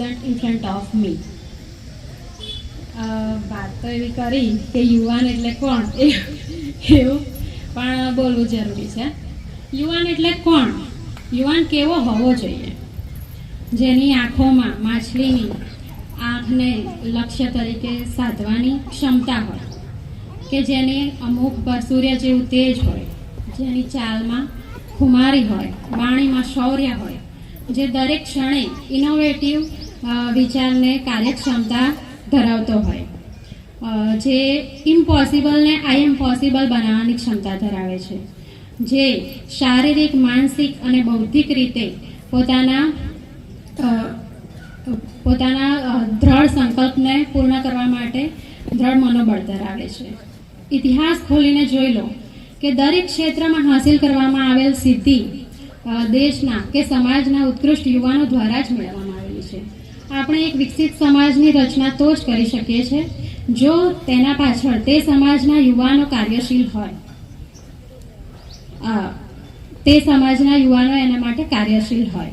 In front of me વાત તો એવી કરી કે યુવાન એટલે કોણ? એવું? પણ બોલવું જરૂરી છે. યુવાન એટલે કોણ? યુવાન કેવો હોવો જોઈએ? જેની આંખોમાં માછલીની આંખને લક્ષ્ય તરીકે સાધવાની ક્ષમતા હોય કે જેની અમુક સૂર્ય જેવું તેજ હોય, જેની ચાલમાં ખુમારી હોય, વાણીમાં શૌર્ય હોય, જે દરેક ક્ષણે ઇનોવેટિવ વિચારને કાર્યક્ષમતા ધરાવતો હોય. જે ઇમ્પોસિબલને આઈ એમ પોસિબલ બનાવવાની ક્ષમતા ધરાવે છે. જે શારીરિક, માનસિક અને બૌદ્ધિક રીતે પોતાના પોતાના દ્રઢ સંકલ્પને પૂર્ણ કરવા માટે દ્રઢ મનોબળ ધરાવે છે. ઇતિહાસ ખોલીને જોઈ લો કે દરેક ક્ષેત્રમાં હાંસિલ કરવામાં આવેલ સિદ્ધિ દેશના કે સમાજના ઉત્કૃષ્ટ યુવાનો દ્વારા જ મેળવવામાં આવેલી છે. આપણે એક વિકસિત સમાજની રચના તો જ કરી શકીએ છીએ, જો તેના પાછળ તે સમાજના યુવાનો કાર્યશીલ હોય. તે સમાજના યુવાનો એના માટે કાર્યશીલ હોય.